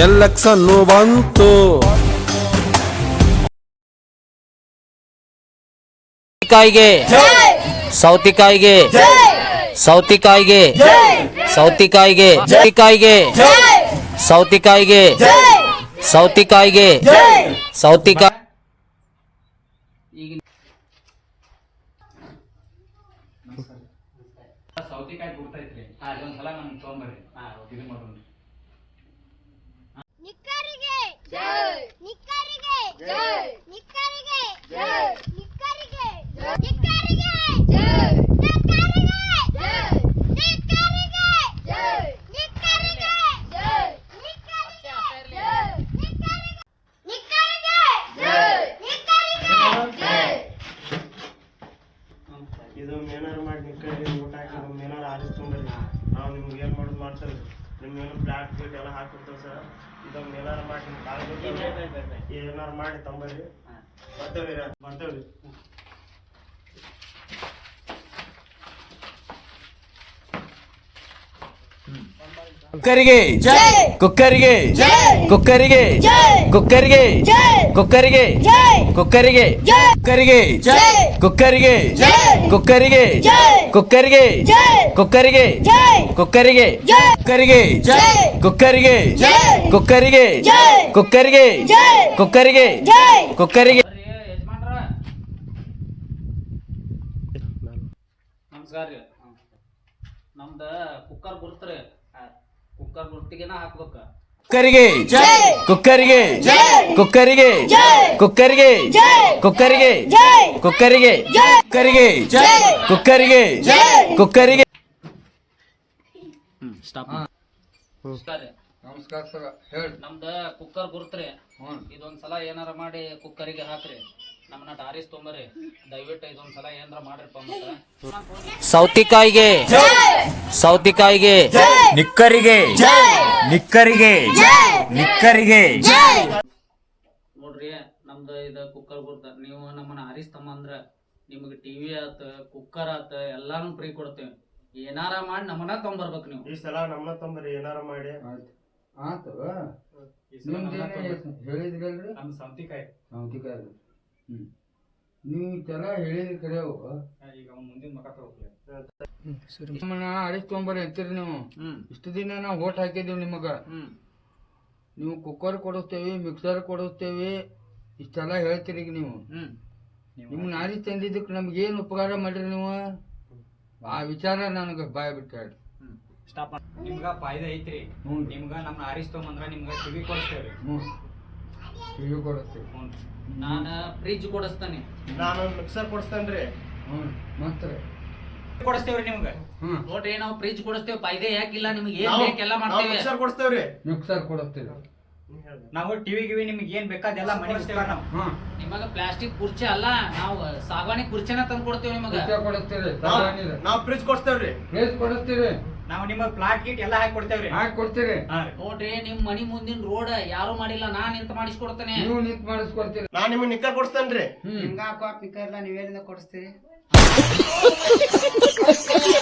Election ಬಂತು. ಕಾಯಿಗೆ ಸೌತಿಕಾಯಿಗೆ. ಸೌತಿಕಾಯಿಗೆ. ಸೌತಿಕಾಯಿಗೆ. ಸೌತಿಕಾಯಿಗೆ. ಸೌತಿಕಾಯಿಗೆ. ಸೌತಿಕಾಯಿಗೆ. ಸೌತಿಕಾಯಿ. ಸೌತಿಕಾಯಿ ಗುರ್ತೈತ್ರಿ ಅದೊಂದ್ಸಲ ನಮ್ಗೆ ತೊಗೊಂಬರ್ರಿ ಹಾ ಇದು ಮಾಡೋಣ ನಿಕ್ಕರಿಗೆ ಜೈ ನಿಕ್ಕರಿಗೆ ಜೈ ನಿಕ್ಕರಿಗೆ ಜೈ ನಿಕ್ಕರಿಗೆ ನಿಕ್ಕರಿಗೆ ಜೈ ನಿಕ್ಕರಿಗೆ ಜೈ ನಿಕ್ಕರಿಗೆ ಜೈ ನಿಕ್ಕರಿಗೆ ಜೈ ನಿಕ್ಕರಿಗೆ ಜೈ ನಿಕ್ಕರಿಗೆ ನಿಕ್ಕರಿಗೆ ಜೈ ನಿಕ್ಕರಿಗೆ ಜೈ ಇದು ಏನಾರು ಮಾಡಿ ನಿಕ್ಕಲ್ಲಿ ಊಟ ಹಾಕಿ ನಮ್ಮ ಏನಾರು ಆರಿಸ್ಕೊಂಡ್ರಿ ನಾವು ನಿಮ್ಗೆ ಏನು ಮಾಡೋದು ಮಾಡ್ತೇವೆ ನಿಮ್ಗೆ ಏನು ಪ್ಲಾಟ್ ಗೀಟ್ ಎಲ್ಲ ಹಾಕಿರ್ತೇವೆ ಸರ್. ಇದೊಂದು ಏನಾರು ಮಾಡಿ ಕಾಲ್ ಏನಾರು ಮಾಡಿ ತಂಬರ್ರಿ ಬರ್ತೇವೆ ರೀ ಜೈ ಕುಕ್ಕರಿಗೆ ಜೈ ಕುಕ್ಕರಿಗೆ ಜೈ ಕುಕ್ಕರಿಗೆ ಜೈ ಕುಕ್ಕರಿಗೆ ಜೈ ಕುಕ್ಕರಿಗೆ ಜೈ ಕುಕ್ಕರಿಗೆ ಜೈ ಕುಕ್ಕರಿಗೆ ಜೈ ಕುಕ್ಕರಿಗೆ ಜೈ ಕುಕ್ಕರಿಗೆ ಜೈ ಕುಕ್ಕರಿಗೆ ಜೈ ಕುಕ್ಕರಿಗೆ ಜೈ ಕುಕ್ಕರಿಗೆ ಜೈ ಕುಕ್ಕರಿಗೆ ಜೈ ಕುಕ್ಕರಿಗೆ ಜೈ ಕುಕ್ಕರಿಗೆ ಜೈ ಕುಕ್ಕರಿಗೆ ಜೈ ಕುಕ್ಕರಿಗೆ ಯಜಮಾನ್ರ ನಮಸ್ಕಾರ ರೀ ನಮ್ದ ಕುಕ್ಕರ್ ಗುರ್ತ್ರಿ ಕುಕ್ಕರ್ ಹಾಕ್ಬೇಕ. ಕುಕ್ಕರಿಗೆ. ಕುಕ್ಕರಿಗೆ. ಕುಕ್ಕರಿಗೆ. ಕುಕ್ಕರಿಗೆ. ಕುಕ್ಕರಿಗೆ. ಕುಕ್ಕರಿಗೆ. ಕುಕ್ಕರಿಗೆ. ಕುಕ್ಕರಿಗೆ. ಕುಕ್ಕರಿಗೆ. ಸ್ಟಾಪ್ ನಮಸ್ಕಾರ ನಮಸ್ಕಾರ ಸರ್ ಹೇಳಿ. ನಮ್ದ ಕುಕ್ಕರ್ ಗುರ್ತ್ರಿ. ಇದೊಂದ್ಸಲ ಏನಾರ ಮಾಡಿ ಕುಕ್ಕರಿಗೆ ಹಾಕ್ರಿ. ನಮ್ಮನ್ನ ಟಾರಿಸ್ ತೊಂಬರಿ. ದಯವಿಟ್ಟು ಇದೊಂದ್ಸಲ ಏನಾರ ಮಾಡ್ರಿಪ್ಪ ಮತ್ತ. ಸೌತಿಕಾಯಿಗೆ. ಸೌತಿಕಾಯಿಗೆ. ನಿಕ್ಕರಿಗೆ. ನಿಕ್ಕರಿಗೆ. ನಿಕ್ಕರಿಗೆ. ನೋಡ್ರಿ ನಮ್ದು ಇದು ಕುಕ್ಕರ್ ಗುರ್ತ. ನೀವು ನಮ್ಮನ್ನ ಆರಿಸ್ತಮ್ಮ ಅಂದ್ರ ನಿಮಗೆ ಟಿವಿ ಆತ ಕುಕ್ಕರ್ ಆತ ಎಲ್ಲಾನು ಫ್ರೀ ಕೊಡ್ತೇವೆ. ಏನಾರ ಮಾಡಿ ನಮ್ಮನ್ನ ತೊಂಬರ್ಬೇಕು ನೀವು. ಈ ಸಲ ನಮ್ಮನ್ನ ತಂಬರ್ರಿ ಏನಾರ ಮಾಡಿ. ಆತು. ಹೇಳಿದ್ರಲ್ರಿ ನಮ್ಮ ಸೌತಿಕಾಯಿ. ಸೌತಿಕಾಯಿ. ಹ್ಮ್. ನೀವು ಇಷ್ಟೆಲ್ಲ ಹೇಳಿದ್ರಿ ಕರೆಯವು ಈಗ ಮುಂದಿನ ಮಕ ತಗೋಕ್ಲಿ ನಮ್ಮನ್ನ ಆರಿಸ್ಕೊಂಬರ್ರಿ ಅಂತೀರಿ ನೀವು. ಹ್ಮ್. ಇಷ್ಟು ದಿನ ನಾವು ಓಟ್ ಹಾಕಿದ್ದೀವಿ ನಿಮಗೆ. ಹ್ಮ್. ನೀವು ಕುಕ್ಕರ್ ಕೊಡಿಸ್ತೇವಿ ಮಿಕ್ಸರ್ ಕೊಡಿಸ್ತೇವಿ ಇಷ್ಟೆಲ್ಲ ಹೇಳ್ತೀರಿ ಈಗ ನೀವು. ನಿಮ್ಮ ನಿಮ್ಗೆ ನಾರಿ ತಂದಿದ್ದಕ್ಕೆ ನಮ್ಗೆ ಏನು ಉಪಕಾರ ಮಾಡ್ರಿ ನೀವು? ಆ ವಿಚಾರ ನನಗೆ ಬಾಯ್ ಬಿಟ್ಟು ಸ್ಟಾಪ್ ನಿಮ್ಗ ಫಾಯ್ದೆ ಐತ್ರಿ. ಹ್ಞೂ. ನಿಮ್ಗ ನಮ್ನ ಆರಿಸ್ತಂದ್ರ ನಿಮ್ಗ ಟಿವಿ ಕೊಡಿಸ್ತೇವ್ರಿ. ಹ್ಞೂ. ಟಿವಿ ಕೊಡಿಸ್ತೀವಿ ನಾನ ಫ್ರಿಜ್ ಕೊಡಿಸ್ತಾನೆ. ನಾನು ಮಿಕ್ಸರ್ ಕೊಡಿಸ್ತಾನ್ರಿ. ಹ್ಞೂ. ಮತ್ತೆ? ಕೊಡಿಸ್ತೇವ್ರಿ ನಿಮ್ಗ? ಹ್ಞೂ ನೋಡ್ರಿ ನಾವು ಫ್ರಿಜ್ ಕೊಡಿಸ್ತೇವೆ ಫೈದೆ ಯಾಕಿಲ್ಲ ನಿಮ್ಗೆ ಏನ್ ನಾವು- ಬೇಕೆಲ್ಲ ನಾವು ಮಾಡ್ತೇವೆ. ಮಿಕ್ಸರ್ ಕೊಡಿಸ್ತೇವ್ರಿ. ಮಿಕ್ಸರ್ ಕೊಡಿಸ್ತೀವಿ ನಾವು ಟಿವಿ ಗಿವಿ ನಿಮ್ಗೆ ಏನ್ ಬೇಕಾದೆಲ್ಲ ಮಾಡಿಸ್ತೇವೆ ನಾವು. ಹಾಂ ನಿಮಗ ಪ್ಲಾಸ್ಟಿಕ್ ಕುರ್ಚಿ ಅಲ್ಲ ನಾವು ಸಾಗವಾಣಿ ಕುರ್ಚಿನ ತಂದು ಕೊಡ್ತೇವೆ ನಿಮಗ. ಮಿಕ್ಸರ್ ನಾವು ನಾವು ಫ್ರಿಜ್ ಕೊಡಿಸ್ತೇವ್ರಿ. ಪ್ಲೇಸ್ ಕೊಡಿಸ್ತೀರಿ ನಾವು ನಿಮಗ್ ಪ್ಲಾಟ್ ಗೀಟ್ ಎಲ್ಲ ಹಾಕಿ ಕೊಡ್ತೇವ್ರಿ. ಹಾಕಿ ಕೊಡ್ತೀರಿ ನೋಡ್ರಿ ನಿಮ್ ಮನಿ ಮುಂದಿನ ರೋಡ್ ಯಾರು ಮಾಡಿಲ್ಲ ನಾನ್ ನಿಂತ ಮಾಡಿಸ್ಕೊಡ್ತೇನೆ. ನೀವು ನಿಂತ ಮಾಡಿಸ್ಕೊಡ್ತೀರಿ. ನಾ ನಿಮಗೆ ನಿಕ್ಕರ್ ಕೊಡಿಸ್ತೇನ್ರಿ. ಹ್ಮ್. ಹಾಕೋ ನೀವೇ ನೀವೇನಿಂದ ಕೊಡಿಸ್ತೀರಿ? Sim.